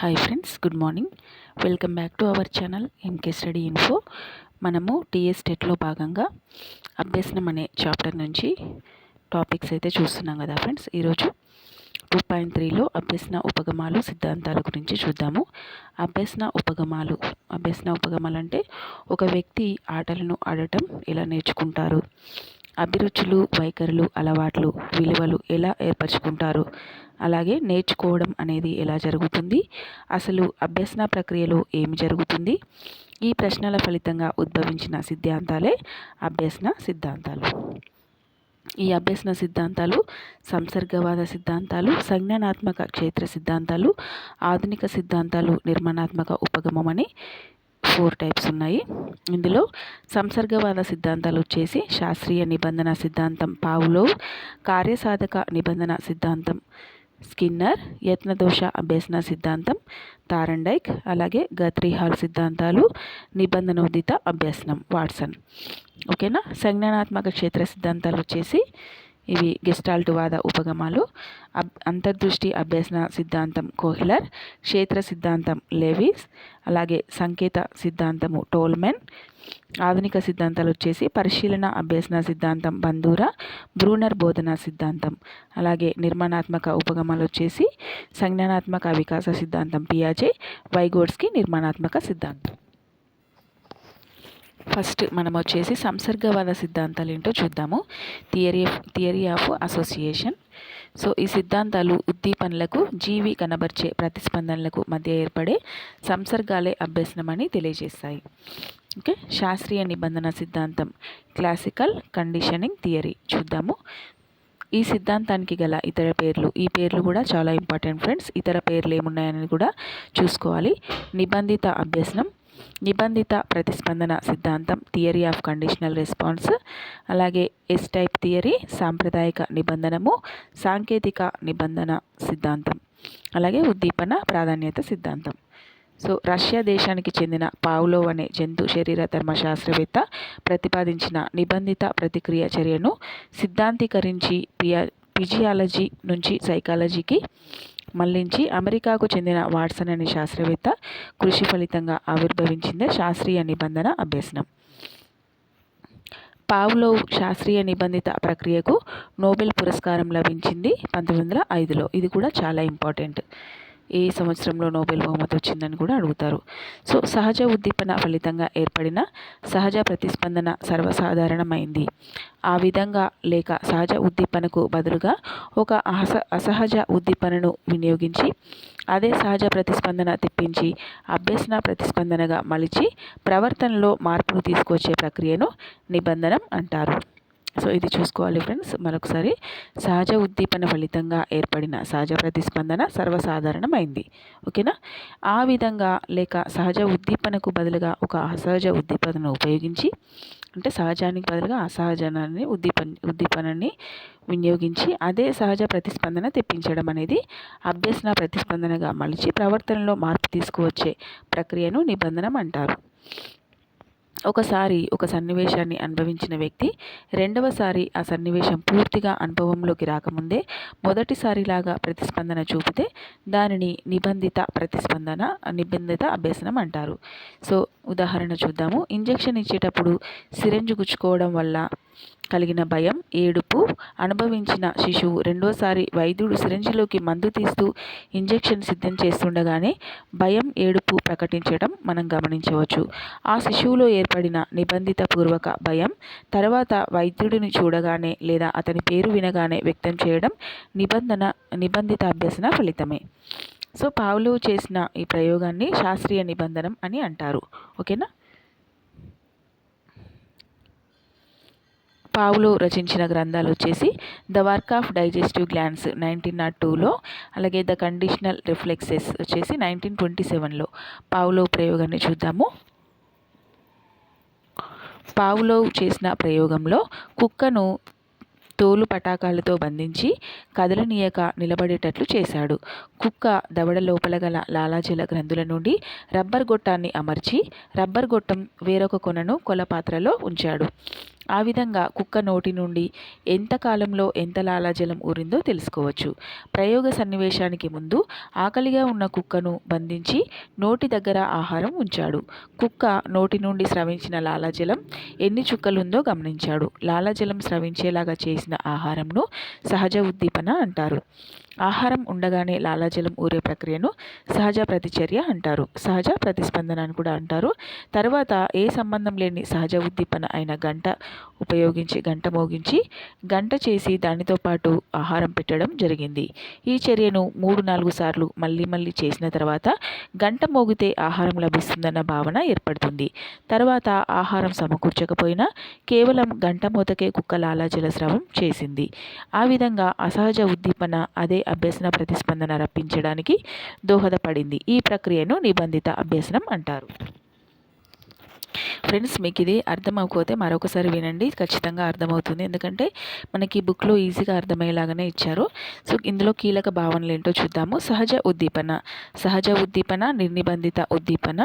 Hi friends good morning welcome back to our channel MK study info మనము TS టెట్లో భాగంగా అభ్యసనం అనే చాప్టర్ నుంచి టాపిక్స్ అయితే చూస్తున్నాం కదా ఫ్రెండ్స్ ఈరోజు టూ పాయింట్ త్రీలో అభ్యసన ఉపగమాలు సిద్ధాంతాల గురించి చూద్దాము. అభ్యసన ఉపగమాలు అభ్యసన ఉపగమాలు అంటే ఒక వ్యక్తి ఆటలను ఆడటం ఎలా నేర్చుకుంటారు? అభిరుచులు వైఖరులు అలవాట్లు విలువలు ఎలా ఏర్పరచుకుంటారు? అలాగే నేర్చుకోవడం అనేది ఎలా జరుగుతుంది? అసలు అభ్యసన ప్రక్రియలో ఏమి జరుగుతుంది? ఈ ప్రశ్నల ఫలితంగా ఉద్భవించిన సిద్ధాంతాలే అభ్యసన సిద్ధాంతాలు. ఈ అభ్యసన సిద్ధాంతాలు సంసర్గవాద సిద్ధాంతాలు సంజ్ఞానాత్మక క్షేత్ర సిద్ధాంతాలు ఆధునిక సిద్ధాంతాలు నిర్మాణాత్మక ఉపగమం అని ఫోర్ టైప్స్ ఉన్నాయి. ఇందులో సంసర్గవాద సిద్ధాంతాలు వచ్చేసి శాస్త్రీయ నిబంధన సిద్ధాంతం పావులో కార్యసాధక నిబంధన సిద్ధాంతం స్కిన్నర్ యత్నదోష అభ్యసన సిద్ధాంతం తారండైక్ అలాగే గత్రిహాల్ సిద్ధాంతాలు నిబంధనోదిత అభ్యసనం వాట్సన్. ఓకేనా? సంజ్ఞానాత్మక క్షేత్ర సిద్ధాంతాలు వచ్చేసి ఇవి గెస్టాల్టువాద ఉపగమాలు. అబ్ అంతర్దృష్టి అభ్యసన సిద్ధాంతం కోహిలర్ క్షేత్ర సిద్ధాంతం లెవిస్ అలాగే సంకేత సిద్ధాంతము టోల్మెన్. ఆధునిక సిద్ధాంతాలు వచ్చేసి పరిశీలన అభ్యసన సిద్ధాంతం బంధూరా బ్రూనర్ బోధన సిద్ధాంతం. అలాగే నిర్మాణాత్మక ఉపగమాలు వచ్చేసి సంజ్ఞానాత్మక వికాస సిద్ధాంతం పియాజే వైగోడ్స్కి నిర్మాణాత్మక సిద్ధాంతం. ఫస్ట్ మనం వచ్చేసి సంసర్గవాద సిద్ధాంతాలు ఏంటో చూద్దాము. Theory theory of association so ఈ సిద్ధాంతాలు ఉద్దీపనలకు జీవి కనబర్చే ప్రతిస్పందనలకు మధ్య ఏర్పడే సంసర్గాలే అభ్యసనం అని తెలియజేస్తాయి. ఓకే శాస్త్రీయ నిబంధన సిద్ధాంతం. క్లాసికల్ కండిషనింగ్ థియరీ చూద్దాము. ఈ సిద్ధాంతానికి గల ఇతర పేర్లు ఈ పేర్లు కూడా చాలా ఇంపార్టెంట్ ఫ్రెండ్స్ ఇతర పేర్లు ఏమున్నాయని కూడా చూసుకోవాలి. నిబంధిత అభ్యసనం నిబంధిత ప్రతిస్పందన సిద్ధాంతం థియరీ ఆఫ్ కండిషనల్ రెస్పాన్స్ అలాగే ఎస్ టైప్ థియరీ సాంప్రదాయక నిబంధనము సాంకేతిక నిబంధన సిద్ధాంతం అలాగే ఉద్దీపన ప్రాధాన్యత సిద్ధాంతం. సో రష్యా దేశానికి చెందిన పావులో అనే జంతు శరీర ధర్మశాస్త్రవేత్త ప్రతిపాదించిన నిబంధిత ప్రతిక్రియ చర్యను సిద్ధాంతీకరించి పియా ఫిజియాలజీ నుంచి సైకాలజీకి మళ్ళించి అమెరికాకు చెందిన వాట్సన్ అనే శాస్త్రవేత్త కృషి ఫలితంగా ఆవిర్భవించిందే శాస్త్రీయ నిబంధన అభ్యసనం. పావ్లోవ్ శాస్త్రీయ నిబంధిత ప్రక్రియకు నోబెల్ పురస్కారం లభించింది పంతొమ్మిది వందల ఐదులో. ఇది కూడా చాలా ఇంపార్టెంట్. ఏ సంవత్సరంలో నోబెల్ బహుమతి వచ్చిందని కూడా అడుగుతారు. సో సహజ ఉద్దీపన ఫలితంగా ఏర్పడిన సహజ ప్రతిస్పందన సర్వసాధారణమైంది. ఆ విధంగా లేక సహజ ఉద్దీపనకు బదులుగా ఒక అస అసహజ ఉద్దీపనను వినియోగించి అదే సహజ ప్రతిస్పందన తెప్పించి అభ్యసన ప్రతిస్పందనగా మలిచి ప్రవర్తనలో మార్పును తీసుకొచ్చే ప్రక్రియను నిబంధనం అంటారు. సో ఇది చూసుకోవాలి ఫ్రెండ్స్. మరొకసారి సహజ ఉద్దీపన ఫలితంగా ఏర్పడిన సహజ ప్రతిస్పందన సర్వసాధారణమైంది. ఓకేనా? ఆ విధంగా లేక సహజ ఉద్దీపనకు బదులుగా ఒక అసహజ ఉద్దీపనను ఉపయోగించి అంటే సహజానికి బదులుగా అసహజనాన్ని ఉద్దీపన ఉద్దీపనని వినియోగించి అదే సహజ ప్రతిస్పందన తెప్పించడం అనేది అభ్యసన ప్రతిస్పందనగా మలిచి ప్రవర్తనలో మార్పు తీసుకువచ్చే ప్రక్రియను నిబంధనం అంటారు. ఒకసారి ఒక సన్నివేశాన్ని అనుభవించిన వ్యక్తి రెండవసారి ఆ సన్నివేశం పూర్తిగా అనుభవంలోకి రాకముందే మొదటిసారిలాగా ప్రతిస్పందన చూపితే దానిని నిబంధిత ప్రతిస్పందన నిబంధిత అభ్యసనం అంటారు. సో ఉదాహరణ చూద్దాము. ఇంజెక్షన్ ఇచ్చేటప్పుడు సిరంజ్ గుచ్చుకోవడం వల్ల కలిగిన భయం ఏడుపు అనుభవించిన శిశువు రెండోసారి వైద్యుడు సిరంజిలోకి మందు తీస్తూ ఇంజెక్షన్ సిద్ధం చేస్తుండగానే భయం ఏడుపు ప్రకటించడం మనం గమనించవచ్చు. ఆ శిశువులో ఏర్పడిన నిబంధిత పూర్వక భయం తర్వాత వైద్యుడిని చూడగానే లేదా అతని పేరు వినగానే వ్యక్తం చేయడం నిబంధన నిబంధిత అభ్యసన ఫలితమే. సో పావులు చేసిన ఈ ప్రయోగాన్ని శాస్త్రీయ నిబంధనం అని అంటారు. ఓకేనా? పావులో రచించిన గ్రంథాలు వచ్చేసి the work of digestive glands nineteen nought టూలో అలాగే ద కండిషనల్ రిఫ్లెక్సెస్ వచ్చేసి నైన్టీన్ ట్వంటీ సెవెన్లో. పావులో ప్రయోగాన్ని చూద్దాము. పావులో చేసిన ప్రయోగంలో కుక్కను తోలు పటాకాలతో బంధించి కదలనీయక నిలబడేటట్లు చేశాడు. కుక్క దవడ లోపల గల లాలాజల గ్రంథుల నుండి రబ్బర్ గొట్టాన్ని అమర్చి రబ్బర్ గొట్టం వేరొక కొనను కొలపాత్రలో ఉంచాడు. ఆ విధంగా కుక్క నోటి నుండి ఎంత కాలంలో ఎంత లాలాజలం ఊరిందో తెలుసుకోవచ్చు. ప్రయోగ సన్నివేశానికి ముందు ఆకలిగా ఉన్న కుక్కను బంధించి నోటి దగ్గర ఆహారం ఉంచాడు. కుక్క నోటి నుండి స్రవించిన లాలాజలం ఎన్ని చుక్కలుందో గమనించాడు. లాలాజలం స్రవించేలాగా చేసిన ఆహారంను సహజ ఉద్దీపన అంటారు. ఆహారం ఉండగానే లాలాజలం ఊరే ప్రక్రియను సహజ ప్రతిచర్య అంటారు. సహజ ప్రతిస్పందన అని కూడా అంటారు. తర్వాత ఏ సంబంధం లేని సహజ ఉద్దీపన అయిన గంట ఉపయోగించి గంట మోగించి గంట చేసి దానితో పాటు ఆహారం పెట్టడం జరిగింది. ఈ చర్యను మూడు నాలుగు సార్లు మళ్ళీ మళ్ళీ చేసిన తర్వాత గంట మోగితే ఆహారం లభిస్తుందన్న భావన ఏర్పడుతుంది. తర్వాత ఆహారం సమకూర్చకపోయినా కేవలం గంట మూతకే కుక్క లాలాజల స్రవం చేసింది. ఆ విధంగా అసహజ ఉద్దీపన అదే అభ్యసన ప్రతిస్పందన రప్పించడానికి దోహదపడింది. ఈ ప్రక్రియను నిబంధిత అభ్యసనం అంటారు. ఫ్రెండ్స్ మీకు ఇది అర్థం అవ్వకపోతే మరొకసారి వినండి. ఖచ్చితంగా అర్థమవుతుంది. ఎందుకంటే మనకి బుక్లో ఈజీగా అర్థమయ్యేలాగానే ఇచ్చారు. సో ఇందులో కీలక భావనలు ఏంటో చూద్దాము. సహజ ఉద్దీపన. సహజ ఉద్దీపన నిర్నిబంధిత ఉద్దీపన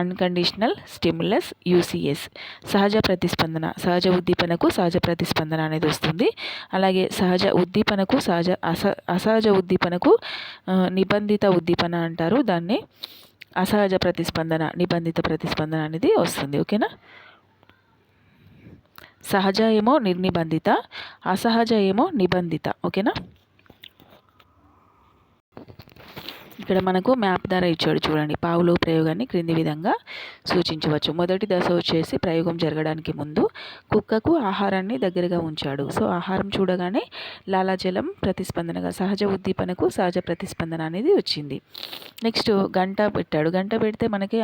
అన్కండిషనల్ స్టిమ్యులస్ యూసీఎస్ సహజ ప్రతిస్పందన. సహజ ఉద్దీపనకు సహజ ప్రతిస్పందన అనేది వస్తుంది. అలాగే సహజ ఉద్దీపనకు సహజ అస అసహజ ఉద్దీపనకు నిబంధిత ఉద్దీపన అంటారు దాన్ని. అసహజ ప్రతిస్పందన నిబంధిత ప్రతిస్పందన అనేది వస్తుంది ఓకేనా? సహజ ఏమో నిర్నిబంధిత అసహజ ఏమో నిబంధిత ఓకేనా? ఇక్కడ మనకు మ్యాప్ ద్వారా ఇచ్చాడు చూడండి. పావులో ప్రయోగాన్ని క్రింది విధంగా సూచించవచ్చు. మొదటి దశ వచ్చేసి ప్రయోగం జరగడానికి ముందు కుక్కకు ఆహారాన్ని దగ్గరగా ఉంచాడు. సో ఆహారం చూడగానే లాలాజలం ప్రతిస్పందనగా సహజ ఉద్దీపనకు సహజ ప్రతిస్పందన అనేది వచ్చింది. నెక్స్ట్ గంట పెట్టాడు. గంట పెడితే మనకి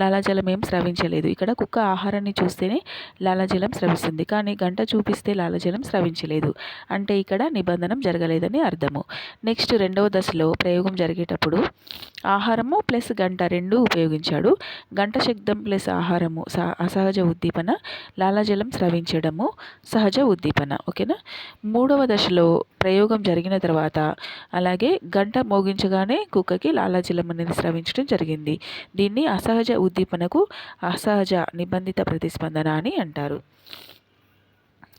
లాలాజలం ఏం స్రవించలేదు. ఇక్కడ కుక్క ఆహారాన్ని చూస్తేనే లాలాజలం స్రవిస్తుంది. కానీ గంట చూపిస్తే లాలాజలం స్రవించలేదు. అంటే ఇక్కడ నిబంధనం జరగలేదని అర్థము. నెక్స్ట్ రెండవ దశలో ప్రయోగం జరిగేటప్పుడు ఆహారము ప్లస్ గంట రెండు ఉపయోగించాడు. గంట శబ్దం ప్లస్ ఆహారము అసహజ ఉద్దీపన లాలాజలం స్రవించడము సహజ ఉద్దీపన. ఓకేనా? మూడవ దశలో ప్రయోగం జరిగిన తర్వాత అలాగే గంట మోగించగానే కుక్కకి లాలాజలం అనేది స్రవించడం జరిగింది. దీన్ని అసహజ ఉద్దీపనకు అసహజ నిబంధిత ప్రతిస్పందన అని అంటారు.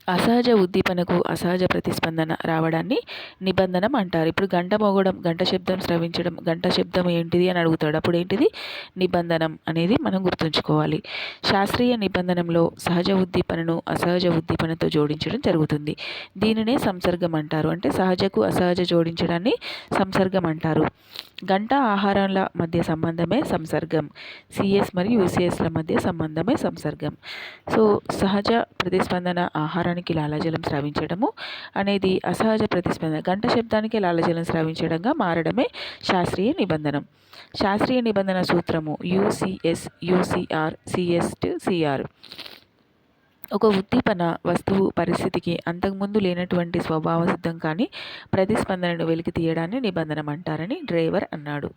అసహజ ఉద్దీపనకు అసహజ ప్రతిస్పందన రావడాన్ని నిబంధనం అంటారు. ఇప్పుడు గంట మోగడం గంట శబ్దం స్రవించడం గంట శబ్దం ఏంటిది అని అడుగుతాడు. అప్పుడు ఏంటిది? నిబంధనం అనేది మనం గుర్తుంచుకోవాలి. శాస్త్రీయ నిబంధనంలో సహజ ఉద్దీపనను అసహజ ఉద్దీపనతో జోడించడం జరుగుతుంది. దీనినే సంసర్గం అంటారు. అంటే సహజకు అసహజ జోడించడాన్ని సంసర్గం అంటారు. గంట ఆహారాల మధ్య సంబంధమే సంసర్గం. సిఎస్ మరియు యూసిఎస్ల మధ్య సంబంధమే సంసర్గం. సో సహజ ప్రతిస్పందన శబ్దానికి లాలాజలం స్రవించడము అనేది అసహజ ప్రతిస్పందన. గంట శబ్దానికి లాలాజలం స్రవించడంగా మారడమే శాస్త్రీయ నిబంధనం. శాస్త్రీయ నిబంధన సూత్రము యూసిఎస్ యూసిఆర్ సిఎస్ సిఆర్. ఒక ఉద్దీపన వస్తువు పరిస్థితికి అంతకుముందు లేనటువంటి స్వభావ సిద్ధం కానీ ప్రతిస్పందనను వెలికి తీయడాన్ని నిబంధనం అంటారని డ్రైవర్ అన్నాడు.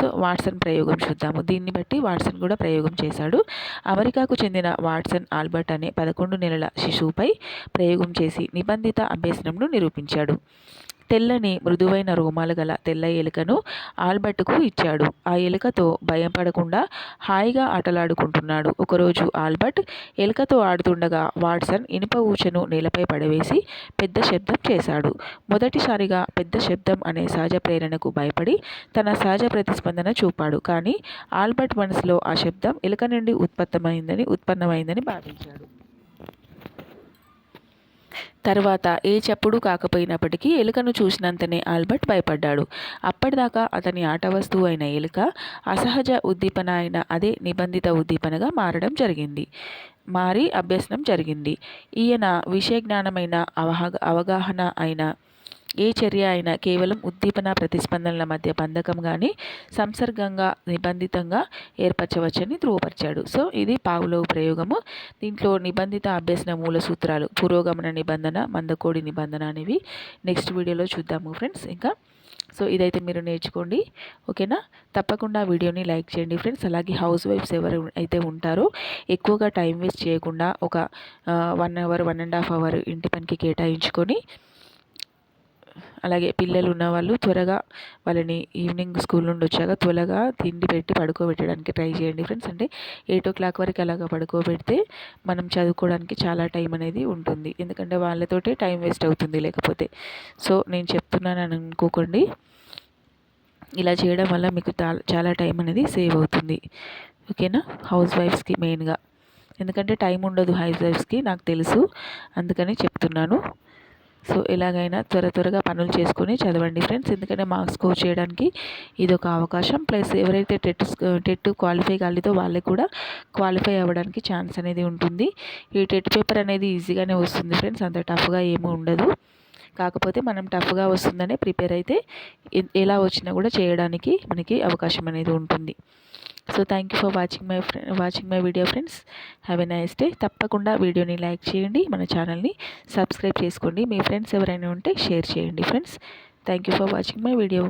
సో వాట్సన్ ప్రయోగం చూద్దాము. దీన్ని బట్టి వాట్సన్ కూడా ప్రయోగం చేశాడు. అమెరికాకు చెందిన వాట్సన్ ఆల్బర్ట్ అనే పదకొండు నెలల శిశువుపై ప్రయోగం చేసి నిబంధిత అభ్యసనంను నిరూపించాడు. తెల్లని మృదువైన రోమాలు గల తెల్ల ఎలుకను ఆల్బర్ట్కు ఇచ్చాడు. ఆ ఎలుకతో భయం పడకుండా హాయిగా ఆటలాడుకుంటున్నాడు. ఒకరోజు ఆల్బర్ట్ ఎలుకతో ఆడుతుండగా వాట్సన్ ఇనుప ఊచను నేలపై పడవేసి పెద్ద శబ్దం చేశాడు. మొదటిసారిగా పెద్ద శబ్దం అనే సహజ ప్రేరణకు భయపడి తన సహజ ప్రతిస్పందన చూపాడు. కానీ ఆల్బర్ట్ మనసులో ఆ శబ్దం ఎలుక నుండి ఉత్పత్తమైందని ఉత్పన్నమైందని భావించాడు. తర్వాత ఏ చప్పుడు కాకపోయినప్పటికీ ఎలుకను చూసినంతనే ఆల్బర్ట్ భయపడ్డాడు. అప్పటిదాకా అతని ఆట వస్తువు అయిన ఎలుక అసహజ ఉద్దీపన అయిన అదే నిబంధిత ఉద్దీపనగా మారడం జరిగింది. మారి అభ్యసనం జరిగింది. ఈయన విషయ జ్ఞానమైన అవగాహ అవగాహన అయిన ఏ చర్య అయినా కేవలం ఉద్దీపన ప్రతిస్పందనల మధ్య బంధకం కానీ సంసర్గంగా నిబంధితంగా ఏర్పరచవచ్చని ధృవపరిచాడు. సో ఇది పావులో ప్రయోగము. దీంట్లో నిబంధిత అభ్యసన మూల సూత్రాలు పురోగమన నిబంధన మందకోడి నిబంధన అనేవి నెక్స్ట్ వీడియోలో చూద్దాము ఫ్రెండ్స్ ఇంకా. సో ఇదైతే మీరు నేర్చుకోండి. ఓకేనా? తప్పకుండా వీడియోని లైక్ చేయండి ఫ్రెండ్స్. అలాగే హౌస్ వైఫ్స్ ఎవరు అయితే ఉంటారో ఎక్కువగా టైం వేస్ట్ చేయకుండా ఒక one hour one and half hour ఇంటి పనికి కేటాయించుకొని అలాగే పిల్లలు ఉన్నవాళ్ళు త్వరగా వాళ్ళని ఈవినింగ్ స్కూల్ నుండి వచ్చాక త్వరగా తిండి పెట్టి పడుకోబెట్టడానికి ట్రై చేయండి ఫ్రెండ్స్. అంటే ఎయిట్ ఓ క్లాక్ వరకు అలాగా పడుకోబెడితే మనం చదువుకోవడానికి చాలా టైం అనేది ఉంటుంది. ఎందుకంటే వాళ్ళతోటే టైం వేస్ట్ అవుతుంది లేకపోతే. సో నేను చెప్తున్నాను అని అనుకోకండి. ఇలా చేయడం వల్ల మీకు చాలా టైం అనేది సేవ్ అవుతుంది. ఓకేనా? హౌస్ వైఫ్స్కి మెయిన్గా. ఎందుకంటే టైం ఉండదు హౌస్ వైఫ్స్కి నాకు తెలుసు. అందుకని చెప్తున్నాను. సో ఎలాగైనా త్వర త్వరగా పనులు చేసుకొని చదవండి ఫ్రెండ్స్. ఎందుకంటే మార్క్స్ స్కోర్ చేయడానికి ఇది ఒక అవకాశం. ప్లస్ ఎవరైతే టెట్ టెట్ క్వాలిఫై కాలేదో వాళ్ళకి కూడా క్వాలిఫై అవ్వడానికి ఛాన్స్ అనేది ఉంటుంది. ఈ టెట్ పేపర్ అనేది ఈజీగానే వస్తుంది ఫ్రెండ్స్. అంత టఫ్గా ఏమీ ఉండదు. కాకపోతే మనం టఫ్గా వస్తుందనే ప్రిపేర్ అయితే ఎలా వచ్చినా కూడా చేయడానికి మనకి అవకాశం అనేది ఉంటుంది. So thank you for watching my friend watching my video friends have a nice day తప్పకుండా వీడియోని లైక్ చేయండి మన ఛానల్ని సబ్స్క్రైబ్ చేసుకోండి. మీ ఫ్రెండ్స్ ఎవరైనా ఉంటే షేర్ చేయండి friends. Thank you for watching my video